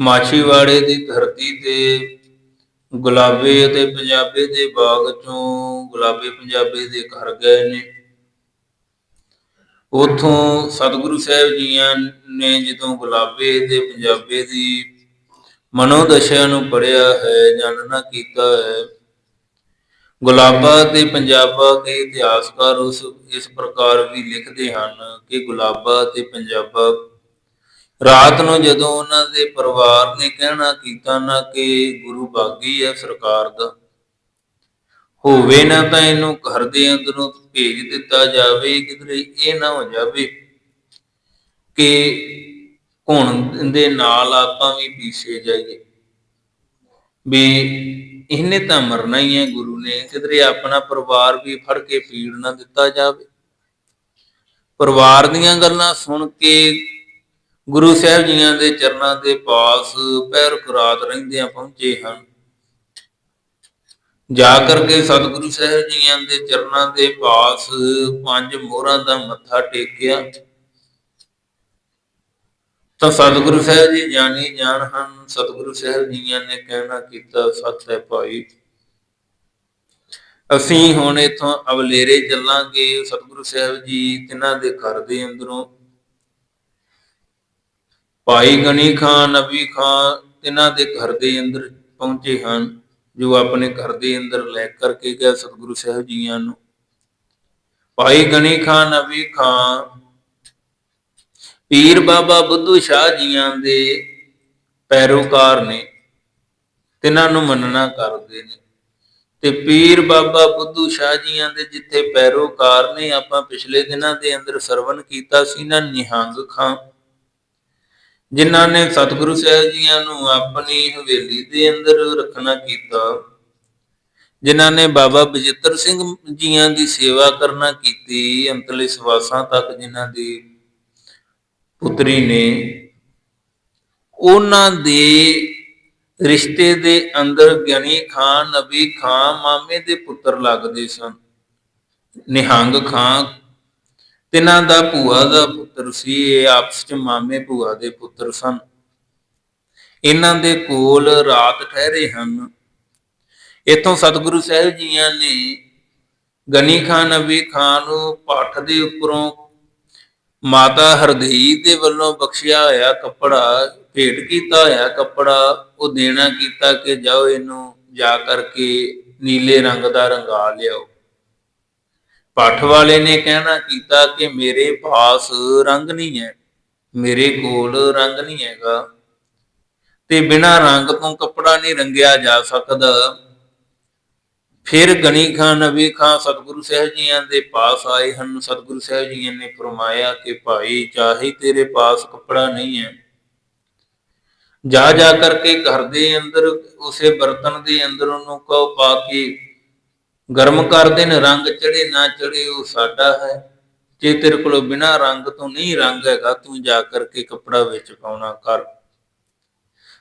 ਮਾਛੀਵਾੜੇ ਦੀ ਧਰਤੀ ਤੇ, ਗੁਲਾਬੇ ਅਤੇ ਪੰਜਾਬੇ ਦੇ ਬਾਗ ਚੋਂ ਗੁਲਾਬੇ ਪੰਜਾਬੇ ਦੇ ਘਰ ਗਏ ਨੇ। ਉਥੋਂ ਸਤਿਗੁਰੂ ਸਾਹਿਬ ਜੀਆਂ ਨੇ ਜਦੋਂ ਗੁਲਾਬੇ ਤੇ ਪੰਜਾਬੇ ਦੀ ਮਨੋਦਸ਼ਾ ਨੂੰ ਪੜਿਆ ਹੈ, ਜਾਣਨਾ ਕੀਤਾ ਹੈ, ਗੁਲਾਬਾ ਤੇ ਪੰਜਾਬਾ ਦੇ ਇਤਿਹਾਸਕਾਰ ਉਸ, ਇਸ ਪ੍ਰਕਾਰ ਵੀ ਲਿਖਦੇ ਹਨ ਕਿ ਗੁਲਾਬਾ ਤੇ ਪੰਜਾਬਾ ਰਾਤ ਨੂੰ ਜਦੋਂ ਉਹਨਾਂ ਦੇ ਪਰਿਵਾਰ ਨੇ ਕਹਿਣਾ ਕੀਤਾ ਨਾ ਕਿ ਗੁਰੂ ਬਾਗੀ ਹੈ ਸਰਕਾਰ ਦਾ, ਹੋਵੇ ਨਾ ਤਾਂ ਇਹਨੂੰ ਘਰ ਦੇ ਅੰਦਰੋਂ ਭੇਜ ਦਿੱਤਾ ਜਾਵੇ, ਕਿਧਰੇ ਇਹ ਨਾ ਹੋ ਜਾਵੇ ਕਿ ਹੁਣ ਦੇ ਨਾਲ ਆਪਾਂ ਵੀ ਪੀਛੇ ਜਾਈਏ। ਵੀ ਇਹਨੇ ਤਾਂ ਮਰਨਾ ਹੀ ਹੈ ਗੁਰੂ ਨੇ, ਕਿਧਰੇ ਆਪਣਾ ਪਰਿਵਾਰ ਵੀ ਫੜ ਕੇ ਪੀੜ ਨਾ ਦਿੱਤਾ ਜਾਵੇ। ਪਰਿਵਾਰ ਦੀਆਂ ਗੱਲਾਂ ਸੁਣ ਕੇ ਗੁਰੂ ਸਾਹਿਬ ਜੀਆਂ ਦੇ ਚਰਨਾਂ ਦੇ ਪਾਸ ਪੈਰ ਕੁਰਾਤ ਰਹਿੰਦਿਆਂ ਪਹੁੰਚੇ ਹਨ। ਜਾ ਕਰਕੇ ਸਤਿਗੁਰੂ ਸਾਹਿਬ ਜੀਆਂ ਦੇ ਚਰਨਾਂ ਦੇ ਪਾਸ ਪੰਜ ਮੋਹਰਾਂ ਦਾ ਮੱਥਾ ਟੇਕਿਆ, ਤਾਂ ਸਤਿਗੁਰੂ ਸਾਹਿਬ ਜੀ ਜਾਣੀ ਜਾਣ ਹਨ। ਸਤਿਗੁਰੂ ਸਾਹਿਬ ਜੀਆਂ ਨੇ ਕਹਿਣਾ ਕੀਤਾ, ਸੱਚ ਹੈ ਭਾਈ, ਅਸੀਂ ਹੁਣ ਇਥੋਂ ਅਵਲੇਰੇ ਚੱਲਾਂਗੇ। ਸਤਿਗੁਰੂ ਸਾਹਿਬ ਜੀ ਤਿਨਾਂ ਦੇ ਘਰ ਦੇ ਅੰਦਰੋਂ ਭਾਈ ਗਨੀ ਖਾਨ, ਨਬੀ ਖਾਨ, ਇਹਨਾਂ ਦੇ ਘਰ ਦੇ ਅੰਦਰ ਪਹੁੰਚੇ ਹਨ, ਜੋ ਆਪਣੇ ਘਰ ਦੇ ਅੰਦਰ ਲੈ ਕਰਕੇ ਗਿਆ ਸਤਿਗੁਰੂ ਸਾਹਿਬ ਜੀਆਂ ਨੂੰ। ਭਾਈ ਗਨੀ ਖਾਨ, ਨਬੀ ਖਾਨ, ਪੀਰ ਬਾਬਾ ਬੁੱਧੂ ਸ਼ਾਹ ਜੀਆਂ ਦੇ ਪੈਰੋਕਾਰ ਨੇ ਤਿਨਾਂ ਨੂੰ ਮੰਨਣਾ ਕਰਦੇ ਨੇ। ਤੇ ਪੀਰ ਬਾਬਾ ਬੁੱਧੂ ਸ਼ਾਹ ਜੀਆਂ ਦੇ ਜਿੱਥੇ ਪੈਰੋਕਾਰ ਨੇ, ਆਪਾਂ ਪਿਛਲੇ ਦਿਨਾਂ ਦੇ ਅੰਦਰ ਸਰਵਨ ਕੀਤਾ ਸੀ ਨਾ ਨਿਹੰਗ ਖਾਂ ਜਿਨ੍ਹਾਂ ਨੇ ਸਤਿਗੁਰੂ ਸਾਹਿਬ ਜੀਆਂ ਨੂੰ ਆਪਣੀ ਹਵੇਲੀ ਦੇ ਅੰਦਰ ਰੱਖਣਾ ਕੀਤਾ, ਜਿਨ੍ਹਾਂ ਨੇ ਬਾਬਾ ਬਜਿੱਤਰ ਸਿੰਘ ਜੀਆਂ ਦੀ ਸੇਵਾ ਕਰਨਾ ਕੀਤੀ, ਅੰਤਲੇ ਸਵਾਸਾਂ ਤੱਕ ਜਿਨ੍ਹਾਂ ਦੀ ਪੁੱਤਰੀ ਨੇ, ਉਹਨਾਂ ਦੇ ਰਿਸ਼ਤੇ ਦੇ ਅੰਦਰ ਗਿਆਨੀ ਖਾਨ, ਨਬੀ ਖਾਨ, ਮਾਮੇ ਦੇ ਪੁੱਤਰ ਲੱਗਦੇ ਸਨ। ਨਿਹੰਗ ਖਾਨ ਤਿਨਾਂ ਦਾ ਭੂਆ ਦਾ ਪੁੱਤਰ ਸੀ, ਇਹ ਆਪਸ ਚ ਮਾਮੇ ਭੂਆ ਦੇ ਪੁੱਤਰ ਸਨ। ਇਹਨਾਂ ਦੇ ਕੋਲ ਰਾਤ ਠਹਿਰੇ ਹਨ। ਇਥੋਂ ਸਤਿਗੁਰੂ ਸਾਹਿਬ ਜੀਆਂ ਨੇ ਗਨੀ ਖਾਨ, ਨਬੀ ਖਾਨ ਨੂੰ ਪਾਠ ਦੇ ਉੱਪਰੋਂ ਮਾਤਾ ਹਰਦੇਈ ਦੇ ਵੱਲੋਂ ਬਖਸ਼ਿਆ ਹੋਇਆ ਕੱਪੜਾ, ਭੇਟ ਕੀਤਾ ਹੋਇਆ ਕੱਪੜਾ, ਉਹ ਦੇਣਾ ਕੀਤਾ ਕਿ ਜਾਓ ਇਹਨੂੰ ਜਾ ਕਰਕੇ ਨੀਲੇ ਰੰਗ ਦਾ ਰੰਗਾ ਲਿਆਓ। ਪੱਠ ਵਾਲੇ ਨੇ ਕਹਿਣਾ ਕੀਤਾ ਕਿ ਮੇਰੇ ਪਾਸ ਰੰਗ ਨਹੀਂ ਹੈ, ਮੇਰੇ ਕੋਲ ਰੰਗ ਨਹੀਂ ਹੈਗਾ। ਤੇ ਬਿਨਾ ਰੰਗ ਤੋਂ ਕੱਪੜਾ ਨਹੀਂ ਰੰਗਿਆ ਜਾ ਸਕਦਾ। ਫਿਰ ਗਣੀ ਖਾਨ ਨਬੀ ਖਾਨ ਸਤਿਗੁਰੂ ਸਾਹਿਬ ਜੀਆਂ ਦੇ ਪਾਸ ਆਏ ਹਨ। ਸਤਿਗੁਰੂ ਸਾਹਿਬ ਜੀਆਂ ਨੇ ਫਰਮਾਇਆ ਕਿ ਭਾਈ, ਚਾਹੇ ਤੇਰੇ ਪਾਸ ਕੱਪੜਾ ਨਹੀਂ ਹੈ ਜਾ ਜਾ ਕਰਕੇ ਘਰ ਦੇ ਅੰਦਰ, ਉਸੇ ਬਰਤਨ ਦੇ ਅੰਦਰ ਉਹਨੂੰ ਕਹੋ ਪਾ ਕੇ ਗਰਮ ਕਰ ਦੇਣ, ਰੰਗ ਚੜੇ ਨਾ ਚੜੇ ਉਹ ਸਾਡਾ ਹੈ। ਜੇ ਤੇਰੇ ਕੋਲ ਬਿਨਾ ਰੰਗ ਤੋਂ ਨਹੀਂ ਰੰਗ ਹੈਗਾ, ਤੂੰ ਜਾ ਕਰਕੇ ਕੱਪੜਾ ਵਿੱਚ ਪਾਉਣਾ ਕਰ।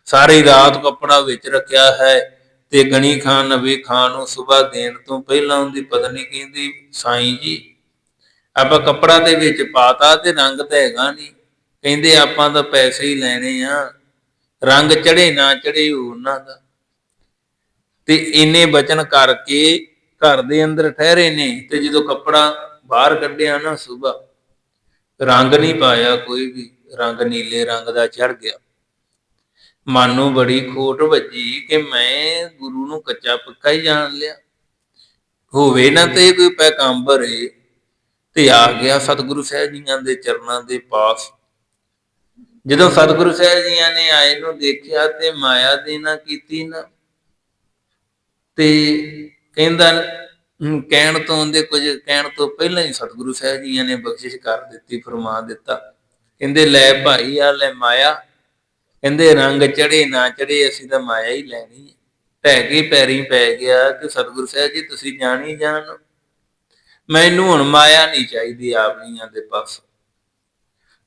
ਸਾਰੀ ਰਾਤ ਕੱਪੜਾ ਵਿੱਚ ਰੱਖਿਆ ਹੈ ਤੇ ਗਣੀ ਖਾਨ ਨਬੀ ਖਾਨ ਨੂੰ ਸਵੇਰ ਦੇਣ ਤੋਂ ਪਹਿਲਾਂ ਉਹਦੀ ਪਤਨੀ ਕਹਿੰਦੀ, ਸਾਈਂ ਜੀ, ਆਪਾਂ ਕੱਪੜਾ ਦੇ ਵਿੱਚ ਪਾਤਾ ਤੇ ਰੰਗ ਤਾਂ ਹੈਗਾ ਨਹੀਂ ਕਹਿੰਦੇ ਆਪਾਂ ਤਾਂ ਪੈਸੇ ਹੀ ਲੈਣੇ ਆ। ਰੰਗ ਚੜੇ ਨਾ ਚੜੇ ਉਹਨਾਂ ਦਾ। ਤੇ ਇੰਨੇ ਬਚਨ ਕਰਕੇ ਘਰ ਦੇ ਅੰਦਰ ਠਹਿਰੇ ਨੇ ਤੇ ਜਦੋਂ ਕੱਪੜਾ ਬਾਹਰ ਕੱਢਿਆ ਨਾ ਸਵੇਰ ਰੰਗ ਨਹੀਂ ਪਾਇਆ ਕੋਈ ਵੀ, ਰੰਗ ਨੀਲੇ ਰੰਗ ਦਾ ਚੜ ਗਿਆ। ਮਨ ਨੂੰ ਬੜੀ ਖੋਟ ਵੱਜੀ ਕਿ ਮੈਂ ਗੁਰੂ ਨੂੰ ਕੱਚਾ ਪੱਕਾ ਹੀ ਜਾਣ ਲਿਆ। ਹੋਵੇ ਨਾ ਤੇ ਕੋਈ ਪੈਗੰਬਰ ਏ। ਤੇ ਆ ਗਿਆ ਸਤਿਗੁਰੂ ਸਾਹਿਬ ਜੀਆਂ ਦੇ ਚਰਨਾਂ ਦੇ ਪਾਸ। ਜਦੋਂ ਸਤਿਗੁਰੂ ਸਾਹਿਬ ਜੀਆਂ ਨੇ ਆਏ ਨੂੰ ਦੇਖਿਆ ਤੇ ਮਾਇਆ ਦੀ ਨਾ ਕੀਤੀ ਨਾ। ਤੇ ਕਹਿੰਦਾ ਕਹਿਣ ਤੋਂ ਉਹਦੇ ਕੁਝ, ਕਹਿਣ ਤੋਂ ਪਹਿਲਾਂ ਹੀ ਸਤਿਗੁਰੂ ਸਾਹਿਬ ਜੀਆਂ ਨੇ ਬਖਸ਼ਿਸ਼ ਕਰ ਦਿੱਤੀ, ਫਰਮਾ ਦਿੱਤਾ। ਕਹਿੰਦੇ, ਲੈ ਭਾਈ, ਆ ਲੈ ਮਾਇਆ। ਕਹਿੰਦੇ, ਰੰਗ ਚੜੇ ਨਾ ਚੜੇ ਅਸੀਂ ਤਾਂ ਮਾਇਆ ਹੀ ਲੈਣੀ ਹੈ। ਢਹਿ ਕੇ ਪੈਰੀ ਪੈ ਗਿਆ ਕਿ ਸਤਿਗੁਰੂ ਸਾਹਿਬ ਜੀ, ਤੁਸੀਂ ਜਾਣੀ ਜਾਣ। ਮੈਨੂੰ ਹੁਣ ਮਾਇਆ ਨਹੀਂ ਚਾਹੀਦੀ ਆਪਣੀਆਂ ਦੇ ਪਾਸ।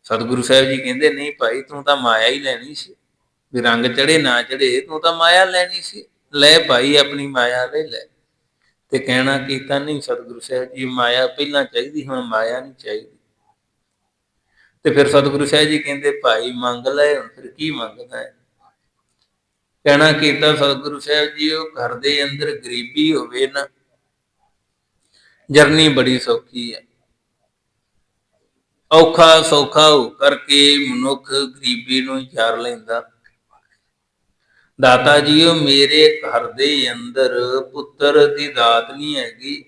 ਸਤਿਗੁਰੂ ਸਾਹਿਬ ਜੀ ਕਹਿੰਦੇ, ਨਹੀਂ ਭਾਈ, ਤੂੰ ਤਾਂ ਮਾਇਆ ਹੀ ਲੈਣੀ ਸੀ। ਵੀ ਰੰਗ ਚੜੇ ਨਾ ਚੜੇ ਤੂੰ ਤਾਂ ਮਾਇਆ ਲੈਣੀ ਸੀ। ਲੈ ਭਾਈ, ਆਪਣੀ ਮਾਇਆ ਲੈ ਲੈ। ਤੇ ਕਹਿਣਾ ਕੀਤਾ ਨਹੀਂ ਸਤਿਗੁਰੂ ਸਾਹਿਬ ਜੀ, ਮਾਇਆ ਪਹਿਲਾਂ ਚਾਹੀਦੀ, ਹੁਣ ਮਾਇਆ ਨਹੀਂ ਚਾਹੀਦੀ। ਤੇ ਫਿਰ ਸਤਿਗੁਰੂ ਸਾਹਿਬ ਜੀ ਕਹਿੰਦੇ, ਭਾਈ ਮੰਗ ਲੈ, ਹੁਣ ਫਿਰ ਕੀ ਮੰਗਦਾ ਹੈ? ਕਹਿਣਾ ਕੀਤਾ ਸਤਿਗੁਰੂ ਸਾਹਿਬ ਜੀ, ਉਹ ਘਰ ਦੇ ਅੰਦਰ ਗਰੀਬੀ ਹੋਵੇ ਨਾ, ਜਰਨੀ ਬੜੀ ਸੌਖੀ ਹੈ। ਔਖਾ ਸੌਖਾ ਹੋ ਕਰਕੇ ਮਨੁੱਖ ਗਰੀਬੀ ਨੂੰ ਯਾਰ ਲੈਂਦਾ। ਦਾਤਾ ਜੀਓ, ਮੇਰੇ ਘਰ ਦੇ ਅੰਦਰ ਪੁੱਤਰ ਦੀ ਦਾਤ ਨਹੀਂ ਹੈਗੀ।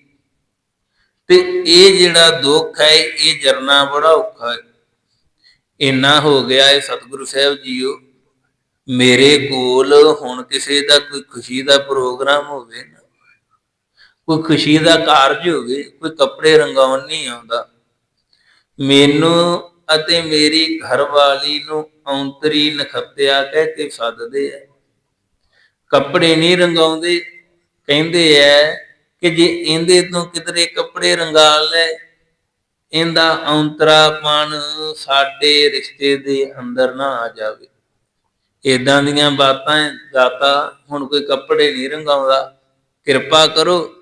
ਤੇ ਇਹ ਜਿਹੜਾ ਦੁੱਖ ਹੈ, ਇਹ ਜਰਨਾ ਬੜਾ ਔਖਾ ਹੈ। ਇੰਨਾ ਹੋ ਗਿਆ ਹੈ ਸਤਿਗੁਰੂ ਸਾਹਿਬ ਜੀਓ, ਮੇਰੇ ਕੋਲ ਹੁਣ ਕਿਸੇ ਦਾ ਕੋਈ ਖੁਸ਼ੀ ਦਾ ਪ੍ਰੋਗਰਾਮ ਹੋਵੇ ਨਾ, ਕੋਈ ਖੁਸ਼ੀ ਦਾ ਕਾਰਜ ਹੋਵੇ, ਕੋਈ ਕੱਪੜੇ ਰੰਗਾਉਣ ਨਹੀਂ ਆਉਂਦਾ। ਮੈਨੂੰ ਅਤੇ ਮੇਰੀ ਘਰਵਾਲੀ ਨੂੰ ਔਂਤਰੀ ਨਖੱਤਿਆ ਕਹਿ ਕੇ ਸੱਦਦੇ ਆ। ਕੱਪੜੇ ਨਹੀਂ ਰੰਗਾਉਂਦੇ, ਕਹਿੰਦੇ ਐ ਕਿ ਜੇ ਇਹਦੇ ਤੋਂ ਕਿਧਰੇ ਕੱਪੜੇ ਰੰਗਾ ਲੈ, ਇਹਦਾ ਔਂਤਰਾਪਣ ਸਾਡੇ ਰਿਸ਼ਤੇ ਦੇ ਅੰਦਰ ਨਾ ਆ ਜਾਵੇ। ਇਦਾਂ ਦੀਆਂ ਬਾਤਾਂ ਦਾਤਾ ਹੁਣ ਕੋਈ ਕੱਪੜੇ ਨਹੀਂ ਰੰਗਾਉਂਦਾ। ਕਿਰਪਾ ਕਰੋ,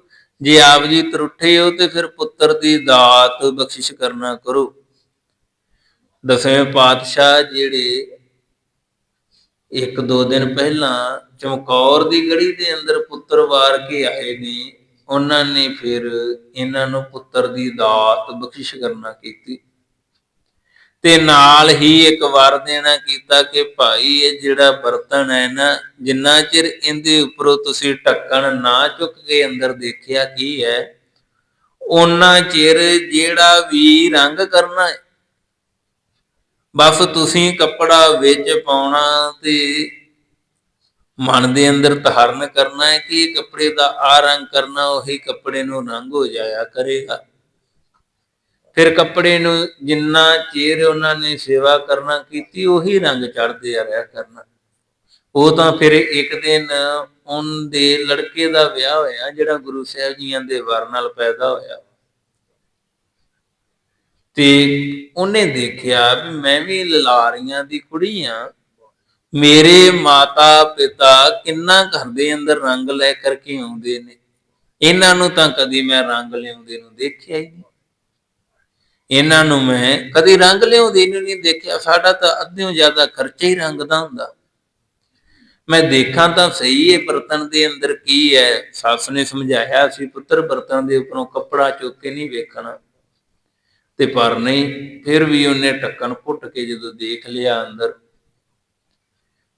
ਜੇ ਆਪ ਜੀ ਤਰੁੱਠੇ ਹੋ ਤੇ ਫਿਰ ਪੁੱਤਰ ਦੀ ਦਾਤ ਬਖਸ਼ਿਸ਼ ਕਰਨਾ ਕਰੋ। ਦਸਵੇਂ ਪਾਤਸ਼ਾਹ ਜਿਹੜੇ ਇੱਕ ਦੋ ਦਿਨ ਪਹਿਲਾਂ ਚਮਕੌਰ ਦੀ ਗੜੀ ਦੇ ਅੰਦਰ ਪੁੱਤਰ ਵਾਰ ਕੇ ਆਏ ਨੇ, ਉਹਨਾਂ ਨੇ ਫਿਰ ਇਹਨਾਂ ਨੂੰ ਪੁੱਤਰ ਦੀ ਦਾਤ ਬਖਸ਼ਿਸ਼ ਕਰਨਾ ਕੀਤੀ। ਤੇ ਨਾਲ ਹੀ ਇੱਕ ਵਾਰ ਦੇਣਾ ਕੀਤਾ ਕਿ ਭਾਈ ਇਹ ਜਿਹੜਾ ਬਰਤਨ ਹੈ ਨਾ, ਜਿੰਨਾ ਚਿਰ ਇਹਦੇ ਉੱਪਰੋਂ ਤੁਸੀਂ ਢੱਕਣ ਨਾ ਚੁੱਕ ਕੇ ਅੰਦਰ ਦੇਖਿਆ ਕੀ ਹੈ, ਉਹਨਾਂ ਚਿਰ ਜਿਹੜਾ ਵੀ ਰੰਗ ਕਰਨਾ ਹੈ ਬਸ ਤੁਸੀਂ ਕੱਪੜਾ ਵਿੱਚ ਪਾਉਣਾ ਤੇ ਮਨ ਦੇ ਅੰਦਰ ਧਾਰਨ ਕਰਨਾ ਹੈ ਕਿ ਇਹ ਕੱਪੜੇ ਦਾ ਆ ਰੰਗ ਕਰਨਾ, ਉਹੀ ਕੱਪੜੇ ਨੂੰ ਰੰਗ ਹੋ ਜਾਇਆ ਕਰੇਗਾ। ਫਿਰ ਕੱਪੜੇ ਨੂੰ ਜਿੰਨਾ ਚਿਰ ਉਹਨਾਂ ਨੇ ਸੇਵਾ ਕਰਨਾ ਕੀਤੀ, ਉਹੀ ਰੰਗ ਚੜਦੇ ਆ ਰਿਹਾ ਕਰਨਾ। ਉਹ ਤਾਂ ਫਿਰ ਇੱਕ ਦਿਨ ਉਹਦੇ ਲੜਕੇ ਦਾ ਵਿਆਹ ਹੋਇਆ, ਜਿਹੜਾ ਗੁਰੂ ਸਾਹਿਬ ਜੀਆਂ ਦੇ ਵਰ ਨਾਲ ਪੈਦਾ ਹੋਇਆ। ਤੇ ਉਹਨੇ ਦੇਖਿਆ ਵੀ ਮੈਂ ਵੀ ਲਲਾਰੀਆਂ ਦੀ ਕੁੜੀ ਆ। ਮੇਰੇ ਮਾਤਾ ਪਿਤਾ ਕਿੰਨਾ ਘਰ ਦੇ ਅੰਦਰ ਰੰਗ ਲੈ ਕਰਕੇ ਆਉਂਦੇ ਨੇ। ਇਹਨਾਂ ਨੂੰ ਤਾਂ ਕਦੀ ਮੈਂ ਰੰਗ ਲਿਆਉਂਦੇ ਨੂੰ ਦੇਖਿਆ ਹੀ ਨਹੀਂ। ਇਹਨਾਂ ਨੂੰ ਮੈਂ ਕਦੀ ਰੰਗ ਲਿਆਉਂਦੇ ਨੂੰ ਨਹੀਂ ਦੇਖਿਆ। ਸਾਡਾ ਤਾਂ ਅੱਧਿਓਂ ਜ਼ਿਆਦਾ ਖਰਚਾ ਹੀ ਰੰਗ ਦਾ ਹੁੰਦਾ। ਮੈਂ ਦੇਖਾਂ ਤਾਂ ਸਹੀ ਹੈ ਬਰਤਨ ਦੇ ਅੰਦਰ ਕੀ ਹੈ। ਸੱਸ ਨੇ ਸਮਝਾਇਆ ਸੀ, ਪੁੱਤਰ ਬਰਤਨ ਦੇ ਉੱਪਰੋਂ ਕੱਪੜਾ ਚੁੱਕ ਕੇ ਨਹੀਂ ਵੇਖਣਾ। ਤੇ ਪਰ ਨਹੀਂ, ਫਿਰ ਵੀ ਉਹਨੇ ਢੱਕਣ ਪੁੱਟ ਕੇ ਜਦੋਂ ਦੇਖ ਲਿਆ ਅੰਦਰ,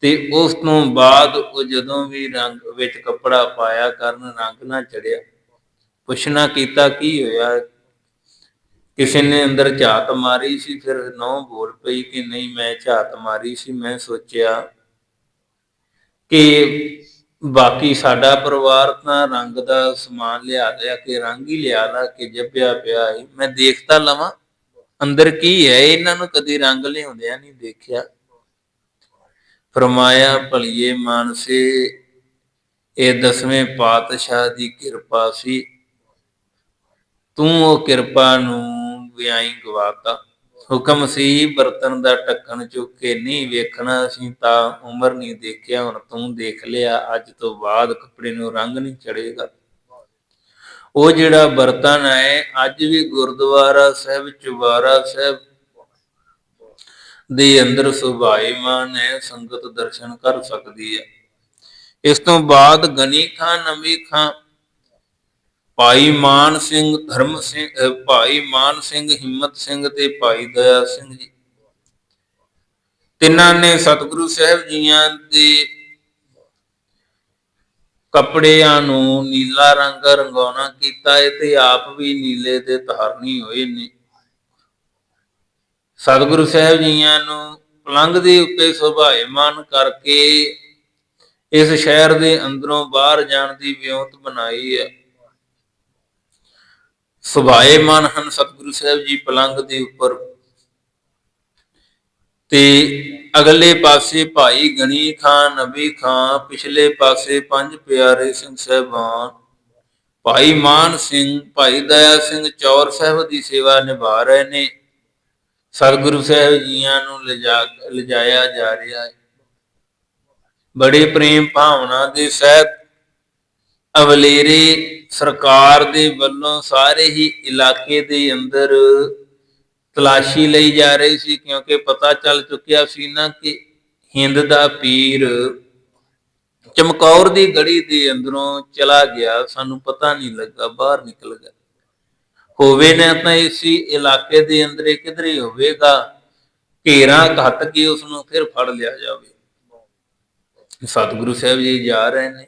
ਤੇ ਉਸ ਤੋਂ ਬਾਅਦ ਉਹ ਜਦੋਂ ਵੀ ਰੰਗ ਵਿੱਚ ਕੱਪੜਾ ਪਾਇਆ ਕਰਨ ਰੰਗ ਨਾ ਚੜਿਆ, ਪੁੱਛਣਾ ਕੀਤਾ ਕੀ ਹੋਇਆ? ਕਿਸੇ ਨੇ ਅੰਦਰ ਝਾਤ ਮਾਰੀ ਸੀ, ਫਿਰ ਨੌ ਬੋਲ ਪਈ ਕਿ ਨਹੀਂ ਮੈਂ ਝਾਤ ਮਾਰੀ ਸੀ, ਮੈਂ ਸੋਚਿਆ ਕਿ ਬਾਕੀ ਸਾਡਾ ਪਰਿਵਾਰ ਤਾਂ ਰੰਗ ਦਾ ਸਮਾਨ ਲਿਆ ਲਿਆ ਕੇ, ਰੰਗ ਹੀ ਲਿਆ ਲਾ ਕੇ ਜੱਪਿਆ ਪਿਆ ਹੈ ਮੈਂ ਦੇਖਦਾ ਲਵਾਂ, ਅੰਦਰ ਕੀ ਹੈ? ਇਹਨਾਂ ਨੂੰ ਕਦੀ ਰੰਗ ਲਿਆਉਂਦਿਆਂ ਨਹੀਂ ਦੇਖਿਆ। ਫਰਮਾਇਆ, ਭਲੀਏ ਮਾਨਸੇ, ਇਹ ਦਸਵੇਂ ਪਾਤਸ਼ਾਹ ਦੀ ਕਿਰਪਾ ਸੀ। ਤੂੰ ਉਹ ਕਿਰਪਾ ਨੂੰ ਵਿਆਈ ਗਵਾਤਾ। ਹੁਕਮ ਸੀ, ਬਰਤਨ ਦਾ ਢੱਕਣ ਚੁੱਕ ਕੇ ਨਹੀਂ ਵੇਖਣਾ ਅਸੀਂ ਤਾਂ ਉਮਰ ਨਹੀਂ ਦੇਖਿਆ, ਹੁਣ ਤੂੰ ਦੇਖ ਲਿਆ, ਅੱਜ ਤੋਂ ਬਾਅਦ ਕੱਪੜੇ ਨੂੰ ਰੰਗ ਨਹੀਂ ਚੜੇਗਾ ਉਹ ਜਿਹੜਾ ਬਰਤਨ ਹੈ, ਅੱਜ ਵੀ ਗੁਰਦੁਆਰਾ ਸਾਹਿਬ, ਚੁਬਾਰਾ ਸਾਹਿਬ ਦੇ ਅੰਦਰ ਸੁਭਾਈਮਾਨ ਹੈ, ਸੰਗਤ ਦਰਸ਼ਨ ਕਰ ਸਕਦੀ ਹੈ। ਇਸ ਤੋਂ ਬਾਅਦ ਗਨੀ ਖਾਨ ਨਵੀ ਖਾਨ ਭਾਈ ਮਾਨ ਸਿੰਘ ਧਰਮ ਸਿੰਘ ਭਾਈ ਮਾਨ ਸਿੰਘ ਹਿੰਮਤ ਸਿੰਘ ਤੇ ਭਾਈ ਦਇਆ ਸਿੰਘ ਜੀ। ਤਿੰਨਾਂ ਨੇ ਸਤਿਗੁਰੂ ਸਾਹਿਬ ਜੀਆਂ ਦੇ ਕੱਪੜਿਆਂ ਨੂੰ ਨੀਲਾ ਰੰਗ ਰੰਗਾਉਣਾ ਕੀਤਾ ਹੈ ਤੇ ਆਪ ਵੀ ਨੀਲੇ ਦੇ ਧਾਰਨੀ ਹੋਏ ਨੇ। ਸਤਿਗੁਰੂ ਸਾਹਿਬ ਜੀਆਂ ਨੂੰ ਪਲੰਗ ਦੇ ਉੱਤੇ ਸੁਭਾਏਮਾਨ ਕਰਕੇ ਇਸ ਸ਼ਹਿਰ ਦੇ ਅੰਦਰੋਂ ਬਾਹਰ ਜਾਣ ਦੀ ਵਿਉਂਤ ਬਣਾਈ ਹੈ। ਸੁਭਾਏਮਾਨ ਹਨ ਸਤਿਗੁਰੂ ਸਾਹਿਬ ਜੀ ਪਲੰਗ ਦੇ ਉੱਪਰ। ਤੇ ਅਗਲੇ ਪਾਸੇ ਭਾਈ ਗਣੀ ਖਾਨ, ਨਬੀ ਖਾਨ, ਪਿਛਲੇ ਪਾਸੇ ਪੰਜ ਪਿਆਰੇ ਸਿੰਘ ਸਹਿਬਾਨ। ਭਾਈ ਮਾਨ ਸਿੰਘ, ਭਾਈ ਦਇਆ ਸਿੰਘ ਚੌਰ ਸਾਹਿਬ ਦੀ ਸੇਵਾ ਨਿਭਾ ਰਹੇ ਨੇ। ਸਤਿਗੁਰੂ ਸਾਹਿਬ ਜੀਆਂ ਨੂੰ ਲਿਜਾ, ਲਿਜਾਇਆ ਜਾ ਰਿਹਾ ਹੈ। ਬੜੇ ਪ੍ਰੇਮ ਭਾਵਨਾ ਦੇ ਸਹਿਤ ਅਵਲੇਰੇ ਸਰਕਾਰ ਦੇ ਵੱਲੋਂ ਸਾਰੇ ਹੀ ਇਲਾਕੇ ਦੇ ਅੰਦਰ ਤਲਾਸ਼ੀ ਲਈ ਜਾ ਰਹੀ ਸੀ, ਕਿਉਂਕਿ ਪਤਾ ਚੱਲ ਚੁੱਕਿਆ ਸੀ ਨਾ ਕਿ ਹਿੰਦ ਦਾ ਪੀਰ ਚਮਕੌਰ ਦੀ ਗੜੀ ਦੇ ਅੰਦਰੋਂ ਚਲਾ ਗਿਆ। ਸਾਨੂੰ ਪਤਾ ਨਹੀਂ ਲੱਗਾ, ਬਾਹਰ ਨਿਕਲ ਗਿਆ। ਹੋਵੇ ਨਾ ਤਾਂ ਇਸੀ ਇਲਾਕੇ ਦੇ ਅੰਦਰ ਕਿਧਰੇ ਹੋਵੇਗਾ, ਘੇਰਾ ਘੱਟ ਕੇ ਉਸ ਨੂੰ ਫਿਰ ਫੜ ਲਿਆ ਜਾਵੇ। ਸਤਿਗੁਰੂ ਸਾਹਿਬ ਜੀ ਜਾ ਰਹੇ ਨੇ।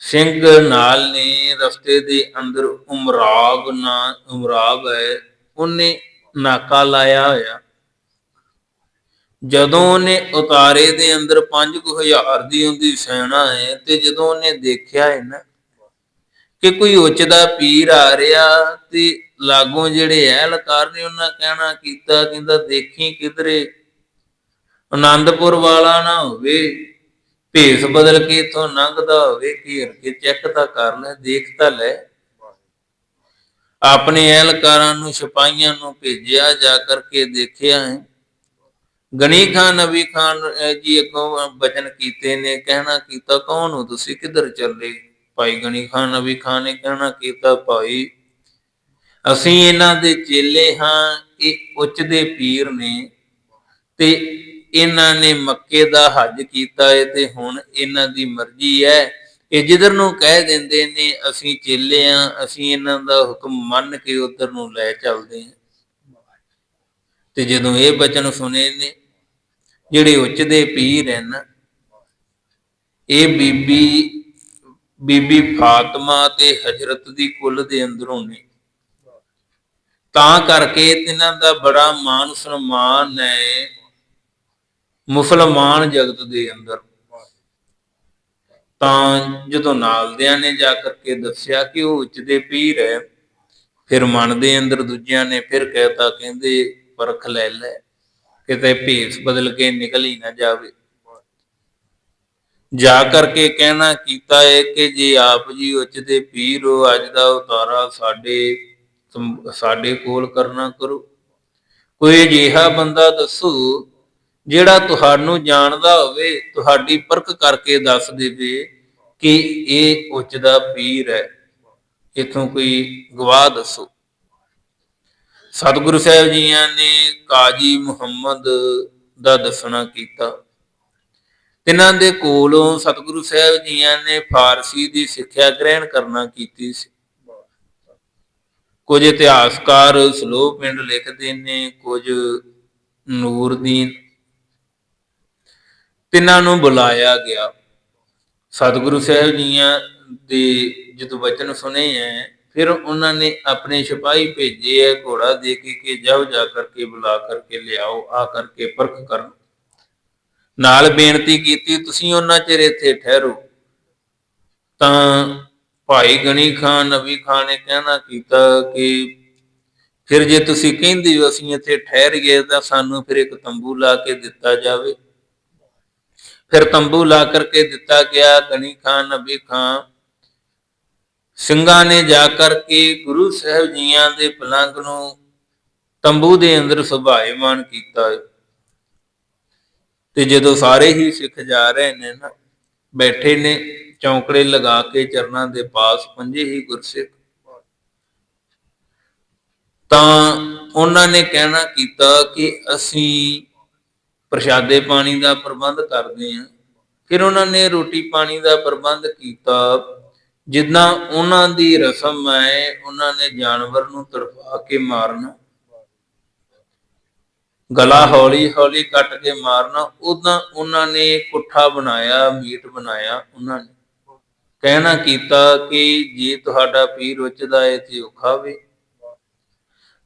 ਸਿੰਘ ਨਾਲ ਨੇ ਰਸਤੇ ਦੇ ਅੰਦਰ ਉਮਰਾਬ ਨਾ ਉਮਰਾਬ ਹੈ, ਉਹਨੇ ਨਾਕਾ ਲਾਇਆ ਹੋਇਆ। ਜਦੋਂ ਉਹਨੇ ਉਤਾਰੇ ਦੇ ਅੰਦਰ 5000 ਦੀ ਹੁੰਦੀ ਸੈਨਾ ਹੈ ਤੇ ਜਦੋਂ ਉਹਨੇ ਦੇਖਿਆ ਹੈ ਨਾ ਕਿ ਕੋਈ ਉੱਚਦਾ ਪੀਰ ਆ ਰਿਹਾ ਤੇ ਲਾਗੋਂ ਜਿਹੜੇ ਅਹਿਲਕਾਰ ਨੇ ਉਹਨਾਂ ਕਹਿਣਾ ਕੀਤਾ, ਕਹਿੰਦਾ ਦੇਖੀ ਕਿਧਰੇ ਆਨੰਦਪੁਰ ਵਾਲਾ ਨਾ ਹੋਵੇ। ਭੇਸ ਬਦਲ ਕੇ ਇਥੋਂ ਲੰਘਦਾ ਹੋਵੇ, ਘੇਰ ਕੇ ਚੈੱਕ ਤਾਂ ਕਰ ਦੇਖ ਤਾਂ ਲੈ। ਆਪਣੇ ਅਹਿਲਕਾਰਾਂ ਨੂੰ, ਸਿਪਾਹੀਆਂ ਨੂੰ ਭੇਜਿਆ, ਜਾ ਕਰਕੇ ਦੇਖਿਆ ਹੈ। ਗਣੀ ਖਾਨ ਨਬੀ ਖਾਨ ਜੀ ਅੱਗੋਂ ਬਚਨ ਕੀਤੇ ਨੇ, ਕਹਿਣਾ ਕੀਤਾ, ਕੌਣ ਹੋ ਤੁਸੀਂ? ਕਿੱਧਰ ਚੱਲੇ? ਭਾਈ ਗਣੀ ਖਾਨ ਨਬੀ ਖਾਨ ਨੇ ਕਹਿਣਾ ਕੀਤਾ, ਭਾਈ, ਅਸੀਂ ਇਹਨਾਂ ਦੇ ਚੇਲੇ ਹਾਂ, ਇਹ ਉੱਚ ਦੇ ਪੀਰ ਨੇ ਤੇ ਇਹਨਾਂ ਨੇ ਮੱਕੇ ਦਾ ਹੱਜ ਕੀਤਾ ਹੈ ਤੇ ਹੁਣ ਇਹਨਾਂ ਦੀ ਮਰਜ਼ੀ ਹੈ ਇਹ ਜਿੱਧਰ ਨੂੰ ਕਹਿ ਦਿੰਦੇ ਨੇ, ਅਸੀਂ ਚੇਲੇ ਆ, ਅਸੀਂ ਇਹਨਾਂ ਦਾ ਹੁਕਮ ਮੰਨ ਕੇ ਉਧਰ ਨੂੰ ਲੈ ਚੱਲਦੇ ਹਾਂ ਤੇ ਜਦੋਂ ਇਹ ਬਚਨ ਸੁਨੇ ਨੇ, ਜਿਹੜੇ ਉੱਚ ਦੇ ਪੀਰ ਹਨ ਇਹ ਬੀਬੀ ਬੀਬੀ ਫਾਤਮਾ ਤੇ ਹਜਰਤ ਦੀ ਕੁੱਲ ਦੇ ਅੰਦਰੋਂ ਨੇ। ਤਾਂ ਕਰਕੇ ਇਹਨਾਂ ਦਾ ਬੜਾ ਮਾਨ ਸਨਮਾਨ ਹੈ ਮੁਸਲਮਾਨ ਜਗਤ ਦੇ ਅੰਦਰ। ਤਾਂ ਜਦੋਂ ਨਾਲਦਿਆਂ ਨੇ ਜਾ ਕਰਕੇ ਦੱਸਿਆ ਕਿ ਉਹ ਉੱਚ ਪੀਰ ਹੈ, ਫਿਰ ਮਨ ਦੇ ਅੰਦਰ ਦੂਜਿਆਂ ਨੇ ਫਿਰ ਕਹਿਤਾ, ਕਹਿੰਦੇ, ਪਰਖ ਲੈ ਲੈ, ਕਿਤੇ ਭੇਸ ਬਦਲ ਕੇ ਨਿਕਲ ਹੀ ਨਾ ਜਾਵੇ। ਜਾ ਕਰਕੇ ਕਹਿਣਾ ਕੀਤਾ ਹੈ ਕਿ ਜੇ ਆਪ ਜੀ ਉੱਚ ਦੇ ਪੀਰ ਹੋ, ਅੱਜ ਦਾ ਉਤਾਰਾ ਸਾਡੇ ਸਾਡੇ ਕੋਲ ਕਰਨਾ ਕਰੋ। ਕੋਈ ਅਜਿਹਾ ਬੰਦਾ ਦੱਸੋ ਜਿਹੜਾ ਤੁਹਾਨੂੰ ਜਾਣਦਾ ਹੋਵੇ, ਤੁਹਾਡੀ ਪਰਖ ਕਰਕੇ ਦੱਸ ਦੇਵੇ ਕਿ ਇਹ ਉੱਚ ਦਾ ਪੀਰ ਹੈ। ਇਥੋਂ ਕੋਈ ਗਵਾਹ ਦੱਸੋ। ਸਤਿਗੁਰੂ ਸਾਹਿਬ ਜੀਆਂ ਨੇ ਕਾਜੀ ਮੁਹੰਮਦ ਦਾ ਦੱਸਣਾ ਕੀਤਾ। ਤਿਨਾਂ ਦੇ ਕੋਲੋਂ ਸਤਿਗੁਰੂ ਸਾਹਿਬ ਜੀਆਂ ਨੇ ਫਾਰਸੀ ਦੀ ਸਿੱਖਿਆ ਗ੍ਰਹਿਣ ਕਰਨਾ ਕੀਤੀ ਸੀ। ਕੁਝ ਇਤਿਹਾਸਕਾਰ ਸਲੋਹ ਪਿੰਡ ਲਿਖਦੇ ਨੇ, ਕੁਝ ਨੂਰਦੀਨ ਤਿੰਨਾਂ ਨੂੰ ਬੁਲਾਇਆ ਗਿਆ। ਸਤਿਗੁਰੂ ਸਾਹਿਬ ਜੀਆਂ ਦੇ ਜਦੋਂ ਬਚਨ ਸੁਨੇ ਹੈ ਫਿਰ ਉਹਨਾਂ ਨੇ ਆਪਣੇ ਸਿਪਾਹੀ ਭੇਜੇ ਹੈ ਘੋੜਾ ਦੇ ਕੇ ਕਿ ਜਾਓ, ਜਾ ਕਰਕੇ ਬੁਲਾ ਕਰਕੇ ਲਿਆਓ, ਆ ਕਰਕੇ ਪਰਖ ਕਰਨ ਨਾਲ ਬੇਨਤੀ ਕੀਤੀ, ਤੁਸੀਂ ਉਹਨਾਂ ਚਿਰ ਇੱਥੇ ਠਹਿਰੋ। ਤਾਂ ਭਾਈ ਗਣੀ ਖਾਨ ਨਬੀ ਖਾਨ ਨੇ ਕਹਿਣਾ ਕੀਤਾ ਕਿ ਫਿਰ ਜੇ ਤੁਸੀਂ ਕਹਿੰਦੇ ਹੋ ਅਸੀਂ ਇੱਥੇ ਠਹਿਰ ਗਏ, ਤਾਂ ਸਾਨੂੰ ਫਿਰ ਇੱਕ ਤੰਬੂ ਲਾ ਕੇ ਦਿੱਤਾ ਜਾਵੇ। ਫਿਰ ਤੰਬੂ ਲਾ ਕਰਕੇ ਦਿੱਤਾ ਗਿਆ, ਗਣੀ ਖਾਨ, ਨਬੀ ਖਾਨ। ਸਿੰਘਾਂ ਨੇ ਜਾ ਕਰਕੇ ਗੁਰੂ ਸਾਹਿਬ ਜੀਆਂ ਦੇ ਪਲੰਗ ਨੂੰ ਤੰਬੂ ਦੇ ਅੰਦਰ ਸੁਭਾਏਮਾਨ ਕੀਤਾ। ਤੇ ਜਦੋਂ ਸਾਰੇ ਹੀ ਸਿੱਖ ਜਾ ਰਹੇ ਨੇ ਨਾ, ਬੈਠੇ ਨੇ, ਚੌਂਕੜੇ ਲਗਾ ਕੇ ਚਰਨਾਂ ਦੇ ਪਾਸ ਪੰਜੇ ਹੀ ਗੁਰਸਿੱਖ। ਤਾਂ ਉਹਨਾਂ ਨੇ ਕਹਿਣਾ ਕੀਤਾ ਕਿ ਅਸੀਂ ਪ੍ਰਸ਼ਾਦੇ ਪਾਣੀ ਦਾ ਪ੍ਰਬੰਧ ਕਰਦੇ ਆ ਫਿਰ ਉਹਨਾਂ ਨੇ ਰੋਟੀ ਪਾਣੀ ਦਾ ਪ੍ਰਬੰਧ ਕੀਤਾ। ਜਿੱਦਾਂ ਉਹਨਾਂ ਦੀ ਰਸਮ ਹੈ, ਉਹਨਾਂ ਨੇ ਜਾਨਵਰ ਨੂੰ ਤੜਪਾ ਕੇ ਮਾਰਨਾ। ਗਲਾ ਹੌਲੀ ਹੌਲੀ ਕੱਟ ਕੇ ਮਾਰਨਾ। ਉਦਾਂ ਉਹਨਾਂ ਨੇ ਕੁੱਠਾ ਬਣਾਇਆ, ਮੀਟ ਬਣਾਇਆ ਉਹਨਾਂ ਨੇ। ਕਹਿਣਾ ਕੀਤਾ ਕਿ ਜੇ ਤੁਹਾਡਾ ਪੀਰ ਉੱਚਦਾ ਹੈ ਤੇ ਉਹ ਖਾਵੇ।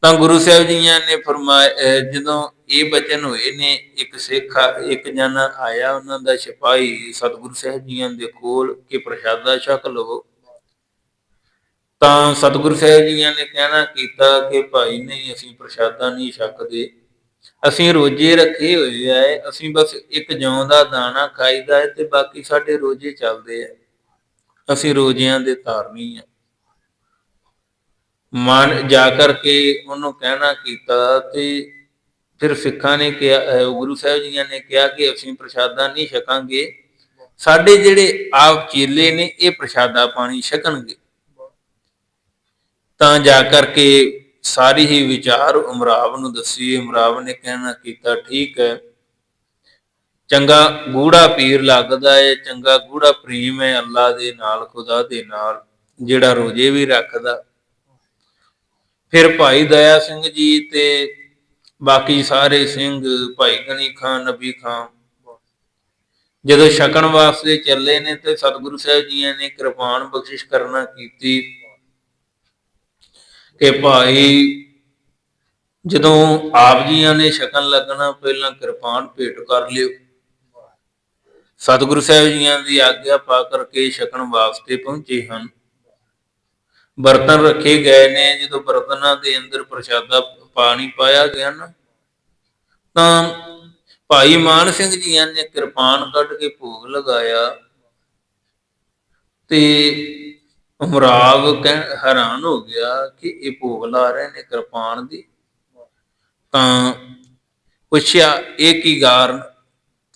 ਤਾਂ ਗੁਰੂ ਸਾਹਿਬ ਜੀਆਂ ਨੇ ਫਰਮਾਇਆ ਜਦੋਂ ਇਹ ਬਚਨ ਹੋਏ ਨੇ, ਇੱਕ ਸਿੱਖ, ਇੱਕ ਜਨ ਆਇਆ ਉਹਨਾਂ ਦਾ ਸਿਪਾਹੀ, ਸਤਿਗੁਰੂ ਸਾਹਿਬ ਜੀਆਂ ਦੇ ਕੋਲ ਕਿ ਪ੍ਰਸ਼ਾਦਾ ਛਕ ਲਵੋ। ਤਾਂ ਸਤਿਗੁਰੂ ਸਾਹਿਬ ਜੀਆਂ ਨੇ ਕਹਿਣਾ ਕੀਤਾ ਕਿ ਭਾਈ ਨਹੀਂ, ਅਸੀਂ ਪ੍ਰਸ਼ਾਦਾ ਨਹੀਂ ਛਕਦੇ। ਅਸੀਂ ਰੋਜੇ ਰੱਖੇ ਹੋਏ ਆ, ਅਸੀਂ ਬਸ ਇੱਕ ਜੌਂ ਦਾ ਦਾਣਾ ਖਾਈਦਾ ਹੈ ਤੇ ਬਾਕੀ ਸਾਡੇ ਰੋਜੇ ਚੱਲਦੇ ਆ। ਅਸੀਂ ਰੋਜਿਆਂ ਦੇ ਧਾਰਨੀ ਆ। ਮਨ, ਜਾ ਕਰਕੇ ਉਹਨੂੰ ਕਹਿਣਾ ਕੀਤਾ ਤੇ ਫਿਰ ਸਿੱਖਾਂ ਨੇ ਕਿਹਾ ਗੁਰੂ ਸਾਹਿਬ ਜੀਆਂ ਨੇ ਕਿਹਾ ਕਿ ਅਸੀਂ ਪ੍ਰਸ਼ਾਦਾ ਨਹੀਂ ਛਕਾਂਗੇ। ਸਾਡੇ ਜਿਹੜੇ ਆਪ ਚੇਲੇ ਨੇ, ਇਹ ਪ੍ਰਸ਼ਾਦਾ ਪਾਣੀ ਛਕਣਗੇ। ਤਾਂ ਜਾ ਕਰਕੇ ਸਾਰੀ ਹੀ ਵਿਚਾਰ ਉਮਰਾਵ ਨੂੰ ਦੱਸੀ। ਉਮਰਾਵ ਨੇ ਕਹਿਣਾ ਕੀਤਾ, ਠੀਕ ਹੈ, ਚੰਗਾ ਗੂੜਾ ਪੀਰ ਲੱਗਦਾ ਹੈ ਚੰਗਾ ਗੂੜਾ ਪ੍ਰੇਮ ਹੈ ਅੱਲਾ ਦੇ ਨਾਲ, ਖੁਦਾ ਦੇ ਨਾਲ, ਜਿਹੜਾ ਰੋਜੇ ਵੀ ਰੱਖਦਾ। ਫਿਰ ਭਾਈ ਦਇਆ ਸਿੰਘ ਜੀ ਤੇ ਬਾਕੀ ਸਾਰੇ ਸਿੰਘ, ਭਾਈ ਗਨੀ ਖਾਨ ਨਬੀ ਖਾਨ ਜਦੋਂ ਛਕਣ ਵਾਸਤੇ ਚੱਲੇ ਨੇ ਤੇ ਸਤਿਗੁਰੂ ਸਾਹਿਬ ਜੀਆਂ ਨੇ ਕਿਰਪਾਨ ਬਖਸ਼ਿਸ਼ ਕਰਨਾ ਕੀਤੀ ਕਿ ਭਾਈ ਜਦੋਂ ਆਪ ਜੀਆਂ ਨੇ ਛਕਣ ਲੱਗਣਾ, ਪਹਿਲਾਂ ਕਿਰਪਾਨ ਭੇਟ ਕਰ ਲਿਓ। ਸਤਿਗੁਰੂ ਸਾਹਿਬ ਜੀਆਂ ਦੀ ਆਗਿਆ ਪਾ ਕਰਕੇ ਛਕਣ ਵਾਸਤੇ ਪਹੁੰਚੇ ਹਨ। ਬਰਤਨ ਰੱਖੇ ਗਏ ਨੇ, ਜਦੋਂ ਬਰਤਨਾਂ ਦੇ ਅੰਦਰ ਪ੍ਰਸ਼ਾਦਾ ਪਾਣੀ ਪਾਇਆ ਗਿਆ ਨਾ ਤਾਂ ਭਾਈ ਮਾਨ ਸਿੰਘ ਜੀਆਂ ਨੇ ਕਿਰਪਾਨ ਕੱਢ ਕੇ ਭੋਗ ਲਗਾਇਆ ਤੇ ਉਮਰਾਵ ਕਹਿ ਹੈਰਾਨ ਹੋ ਗਿਆ ਕਿ ਇਹ ਭੋਗ ਲਾ ਰਹੇ ਨੇ ਕਿਰਪਾਨ ਦੀ। ਤਾਂ ਪੁੱਛਿਆ, ਇਹ ਕੀ ਕਾਰਨ?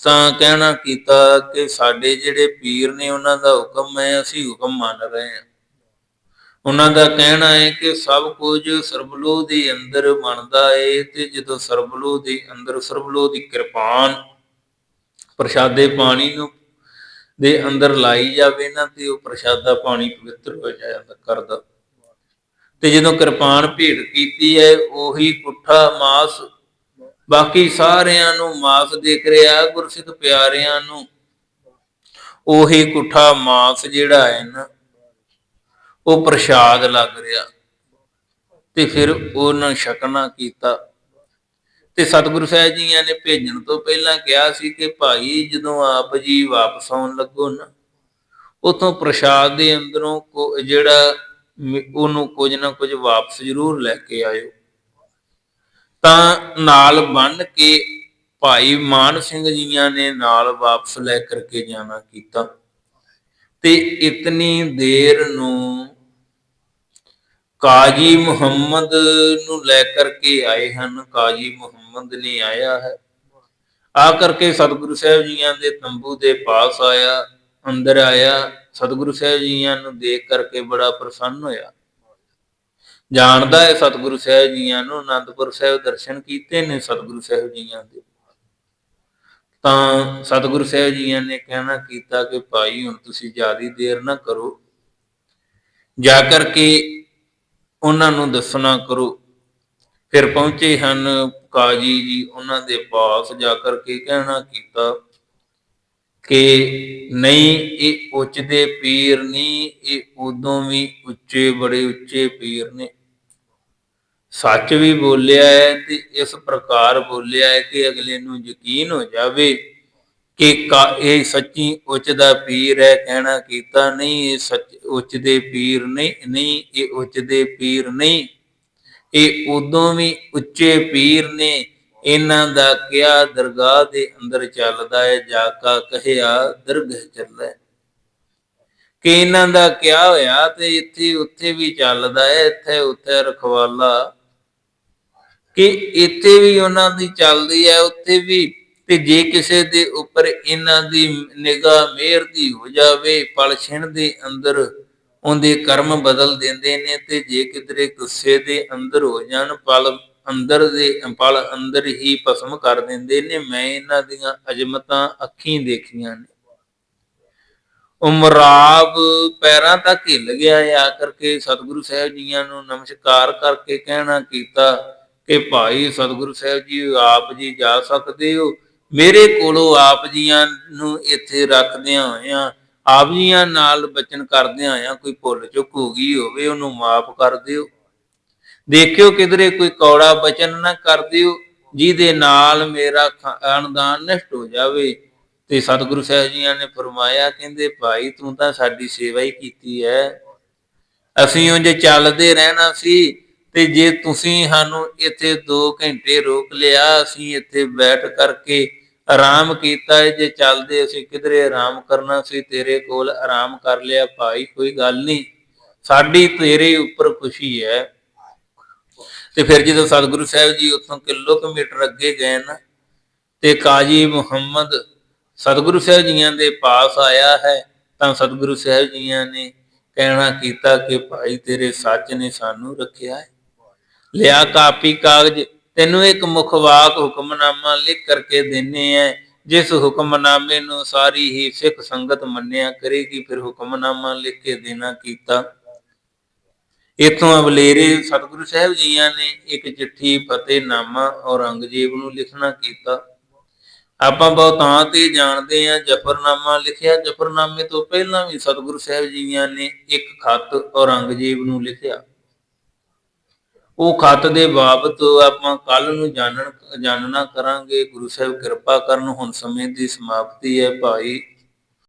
ਤਾਂ ਕਹਿਣਾ ਕੀਤਾ ਕਿ ਸਾਡੇ ਜਿਹੜੇ ਪੀਰ ਨੇ ਉਹਨਾਂ ਦਾ ਹੁਕਮ ਹੈ, ਅਸੀਂ ਹੁਕਮ ਮੰਨ ਰਹੇ ਹਾਂ। ਉਹਨਾਂ ਦਾ ਕਹਿਣਾ ਹੈ ਕਿ ਸਭ ਕੁਝ ਸਰਬਲੋ ਦੇ ਅੰਦਰ ਬਣਦਾ ਹੈ ਤੇ ਜਦੋਂ ਸਰਬਲੋ ਦੇ ਅੰਦਰ ਸਰਬਲੋ ਦੀ ਕਿਰਪਾਨ ਪ੍ਰਸ਼ਾਦੇ ਪਾਣੀ ਨੂੰ ਦੇ ਅੰਦਰ ਲਾਈ ਜਾਵੇ ਨਾ, ਤੇ ਉਹ ਪ੍ਰਸ਼ਾਦਾ ਪਾਣੀ ਪਵਿੱਤਰ ਹੋ ਜਾਂਦਾ ਕਰਦਾ। ਤੇ ਜਦੋਂ ਕਿਰਪਾਨ ਭੇਟ ਕੀਤੀ ਹੈ, ਉਹੀ ਪੁੱਠਾ ਮਾਸ ਬਾਕੀ ਸਾਰਿਆਂ ਨੂੰ ਮਾਸ ਦੇਖ ਰਿਹਾ ਗੁਰਸਿੱਖ ਪਿਆਰਿਆਂ ਨੂੰ। ਉਹੀ ਕੁੱਠਾ ਮਾਸ ਜਿਹੜਾ ਹੈ ਨਾ ਉਹ ਪ੍ਰਸ਼ਾਦ ਲੱਗ ਰਿਹਾ। ਤੇ ਫਿਰ ਉਹਨਾਂ ਛਕਣਾ ਕੀਤਾ। ਤੇ ਸਤਿਗੁਰੂ ਸਾਹਿਬ ਜੀਆਂ ਨੇ ਭੇਜਣ ਤੋਂ ਪਹਿਲਾਂ ਕਿਹਾ ਸੀ ਕਿ ਭਾਈ ਜਦੋਂ ਆਪ ਜੀ ਵਾਪਸ ਆਉਣ ਲੱਗੋ ਨਾ, ਉਥੋਂ ਪ੍ਰਸ਼ਾਦ ਦੇ ਅੰਦਰੋਂ ਜਿਹੜਾ ਉਹਨੂੰ ਕੁਝ ਨਾ ਕੁਝ ਵਾਪਸ ਜ਼ਰੂਰ ਲੈ ਕੇ ਆਇਓ। ਤਾਂ ਨਾਲ ਬੰਨ ਕੇ ਭਾਈ ਮਾਨ ਸਿੰਘ ਜੀਆਂ ਨੇ ਨਾਲ ਵਾਪਸ ਲੈ ਕਰਕੇ ਜਾਣਾ ਕੀਤਾ। ਤੇ ਇਤਨੀ ਦੇਰ ਨੂੰ ਕਾਜੀ ਮੁਹੰਮਦ ਨੂੰ ਲੈ ਕਰਕੇ ਆਏ ਹਨ। ਕਾਜੀ ਮੁਹੰਮਦ ਨੇ ਆਇਆ ਹੈ। ਆ ਕਰਕੇ ਸਤਿਗੁਰੂ ਸਾਹਿਬ ਜੀਆਂ ਦੇ ਤੰਬੂ ਦੇ ਪਾਸ ਆਇਆ, ਅੰਦਰ ਆਇਆ। ਸਤਿਗੁਰੂ ਸਾਹਿਬ ਜੀਆਂ ਨੂੰ ਦੇਖ ਕਰਕੇ ਬੜਾ ਪ੍ਰਸੰਨ ਹੋਇਆ। ਜਾਣਦਾ ਹੈ ਸਤਿਗੁਰੂ ਸਾਹਿਬ ਜੀਆਂ ਨੂੰ, ਅਨੰਦਪੁਰ ਸਾਹਿਬ ਦਰਸ਼ਨ ਕੀਤੇ ਨੇ ਸਤਿਗੁਰੂ ਸਾਹਿਬ ਜੀਆਂ ਦੇ। ਤਾਂ ਸਤਿਗੁਰੂ ਸਾਹਿਬ ਜੀਆਂ ਨੇ ਕਹਿਣਾ ਕੀਤਾ ਕਿ ਭਾਈ ਹੁਣ ਤੁਸੀਂ ਜ਼ਿਆਦਾ ਦੇਰ ਨਾ ਕਰੋ। ਜਾ ਕਰਕੇ ਉਹਨਾਂ ਨੂੰ ਦੱਸਣਾ ਕਰੋ। ਫਿਰ ਪਹੁੰਚੇ ਹਨ ਕਾਜੀ ਜੀ, ਉਹਨਾਂ ਦੇ ਪਾਸ ਜਾ ਕਰਕੇ ਕਹਿਣਾ ਕੀਤਾ ਕਿ ਨਹੀਂ, ਇਹ ਉੱਚਦੇ ਪੀਰ ਨਹੀਂ, ਇਹ ਉਦੋਂ ਵੀ ਉੱਚੇ, ਬੜੇ ਉੱਚੇ ਪੀਰ ਨੇ। ਸੱਚ ਵੀ ਬੋਲਿਆ ਹੈ ਤੇ ਇਸ ਪ੍ਰਕਾਰ ਬੋਲਿਆ ਹੈ ਕਿ ਅਗਲੇ ਨੂੰ ਯਕੀਨ ਹੋ ਜਾਵੇ ਕਿ ਕਾ- ਇਹ ਸੱਚੀ ਉੱਚ ਦਾ ਪੀਰ ਹੈ, ਕਹਿਣਾ ਕੀਤਾ ਨਹੀਂ ਇਹ ਸੱਚ ਉੱਚ ਦੇ ਪੀਰ ਨਹੀਂ ਨਹੀਂ, ਇਹ ਉੱਚ ਦੇ ਪੀਰ ਨਹੀਂ। ਇਹ ਉਦੋਂ ਵੀ ਉੱਚੇ ਪੀਰ ਨੇ, ਇਹਨਾਂ ਦਾ ਕਿਹਾ ਦਰਗਾਹ ਦੇ ਅੰਦਰ ਚੱਲਦਾ ਹੈ, ਜਾ ਕਾ ਕਹਿਆ ਦਰਗਹ ਚੱਲਦਾ ਕਿ ਇਹਨਾਂ ਦਾ ਕਿਆ ਹੋਇਆ ਤੇ ਇੱਥੇ, ਉੱਥੇ ਵੀ ਚੱਲਦਾ ਹੈ, ਇੱਥੇ, ਉੱਥੇ ਰਖਵਾਲਾ। ਕਿ ਇੱਥੇ ਵੀ ਉਹਨਾਂ ਦੀ ਚੱਲਦੀ ਹੈ, ਉੱਥੇ ਵੀ ਤੇ ਜੇ ਕਿਸੇ ਦੇ ਉੱਪਰ ਇਹਨਾਂ ਦੀ ਨਿਗਾਹ ਮਿਹਰ ਦੀ ਹੋ ਜਾਵੇ, ਪਲ ਛਿਣ ਦੇ ਅੰਦਰ ਉਹਦੇ ਕਰਮ ਬਦਲ ਦਿੰਦੇ ਨੇ ਤੇ ਜੇ ਕਿਧਰੇ ਗੁੱਸੇ ਦੇ ਅੰਦਰ ਹੋ ਜਾਣ, ਪਲ ਅੰਦਰ ਦੇ, ਪਲ ਅੰਦਰ ਹੀ ਭਸਮ ਕਰ ਦਿੰਦੇ ਨੇ। ਮੈਂ ਇਹਨਾਂ ਦੀਆਂ ਅਜਮਤਾਂ ਅੱਖੀਂ ਦੇਖੀਆਂ ਨੇ। ਉਮਰਾਬ ਪੈਰਾਂ ਤੱਕ ਹਿੱਲ ਗਿਆ ਆ ਕਰਕੇ ਸਤਿਗੁਰੂ ਸਾਹਿਬ ਜੀਆਂ ਨੂੰ ਨਮਸਕਾਰ ਕਰਕੇ ਕਹਿਣਾ ਕੀਤਾ ਕਿ ਭਾਈ ਸਤਿਗੁਰੂ ਸਾਹਿਬ ਜੀ, ਆਪ ਜੀ ਜਾ ਸਕਦੇ ਹੋ। ਮੇਰੇ ਕੋਲੋਂ ਆਪ ਜੀਆਂ ਨੂੰ ਇੱਥੇ ਰੱਖਦਿਆਂ ਹੋਇਆਂ, ਆਪ ਜੀਆਂ ਨਾਲ ਬਚਨ ਕਰਦਿਆਂ ਹੋਇਆਂ ਕੋਈ ਭੁੱਲ ਚੁੱਕ ਹੋ ਗਈ ਹੋਵੇ, ਉਹਨੂੰ ਮਾਫ ਕਰ ਦਿਓ। ਦੇਖਿਓ ਕਿਧਰੇ ਕੋਈ ਕੌੜਾ ਬਚਨ ਨਾ ਕਰ ਦਿਓ, ਜਿਹਦੇ ਨਾਲ ਮੇਰਾ ਖਾਨਦਾਨ ਨਸ਼ਟ ਹੋ ਜਾਵੇ। ਤੇ ਸਤਿਗੁਰੂ ਸਾਹਿਬ ਜੀਆਂ ਨੇ ਫਰਮਾਇਆ, ਕਹਿੰਦੇ, ਭਾਈ, ਤੂੰ ਤਾਂ ਸਾਡੀ ਸੇਵਾ ਹੀ ਕੀਤੀ ਹੈ ਅਸੀਂ ਉਹ ਚੱਲਦੇ ਰਹਿਣਾ ਸੀ, ਤੇ ਜੇ ਤੁਸੀਂ ਸਾਨੂੰ ਇੱਥੇ 2 ਘੰਟੇ ਰੋਕ ਲਿਆ, ਅਸੀਂ ਇੱਥੇ ਬੈਠ ਕਰਕੇ ਆਰਾਮ ਕੀਤਾ ਹੈ ਜੇ ਚੱਲਦੇ ਅਸੀਂ ਕਿਧਰੇ ਆਰਾਮ ਕਰਨਾ ਸੀ, ਤੇਰੇ ਕੋਲ ਆਰਾਮ ਕਰ ਲਿਆ, ਭਾਈ ਕੋਈ ਗੱਲ ਨਹੀਂ। ਸਾਡੀ ਤੇਰੇ ਉੱਪਰ ਖੁਸ਼ੀ ਹੈ। ਤੇ ਫਿਰ ਜਦੋਂ ਸਤਿਗੁਰੂ ਸਾਹਿਬ ਜੀ ਉੱਥੋਂ ਕਿਲੋਮੀਟਰ ਅੱਗੇ ਗਏ ਨਾ, ਤੇ ਕਾਜੀ ਮੁਹੰਮਦ ਸਤਿਗੁਰੂ ਸਾਹਿਬ ਜੀਆਂ ਦੇ ਪਾਸ ਆਇਆ ਹੈ, ਤਾਂ ਸਤਿਗੁਰੂ ਸਾਹਿਬ ਜੀਆਂ ਨੇ ਕਹਿਣਾ ਕੀਤਾ ਕਿ ਭਾਈ ਤੇਰੇ ਸੱਚ ਨੇ ਸਾਨੂੰ ਰੱਖਿਆ ਹੈ। ਲਿਆ ਕਾਪੀ ਕਾਗਜ਼ ਤੈਨੂੰ ਇੱਕ ਮੁਖਵਾਕ ਹੁਕਮਨਾਮਾ ਲਿਖ ਕਰਕੇ ਦੇਨੇ ਹੈ ਜਿਸ ਹੁਕਮਨਾਮੇ ਨੂੰ ਸਾਰੀ ਹੀ ਸਿੱਖ ਸੰਗਤ ਮੰਨਿਆ ਕਰੇਗੀ, ਫਿਰ ਹੁਕਮਨਾਮਾ ਲਿਖ ਕੇ ਦੇਣਾ ਕੀਤਾ। ਇਥੋਂ ਅਵਲੇਰੇ ਸਤਿਗੁਰੂ ਸਾਹਿਬ ਜੀਆਂ ਨੇ ਇੱਕ ਚਿੱਠੀ, ਫਤਿਹਨਾਮਾ ਔਰੰਗਜ਼ੇਬ ਨੂੰ ਲਿਖਣਾ ਕੀਤਾ। ਆਪਾਂ ਬਹੁਤਾਂਤ ਤੇ ਜਾਣਦੇ ਹਾਂ, ਜਫਰਨਾਮਾ ਲਿਖਿਆ। ਜਫਰਨਾਮੇ ਤੋਂ ਪਹਿਲਾਂ ਵੀ ਸਤਿਗੁਰੂ ਸਾਹਿਬ ਜੀਆਂ ਨੇ ਇੱਕ ਖਤ ਔਰੰਗਜ਼ੇਬ ਨੂੰ ਲਿਖਿਆ। ਉਹ ਖਤ ਦੇ ਬਾਬਤ ਆਪਾਂ ਕੱਲ ਨੂੰ ਜਾਣਨ, ਜਾਣਨਾ ਕਰਾਂਗੇ। ਗੁਰੂ ਸਾਹਿਬ ਕਿਰਪਾ ਕਰਨ, ਹੁਣ ਸਮੇਂ ਦੀ ਸਮਾਪਤੀ ਹੈ ਭਾਈ।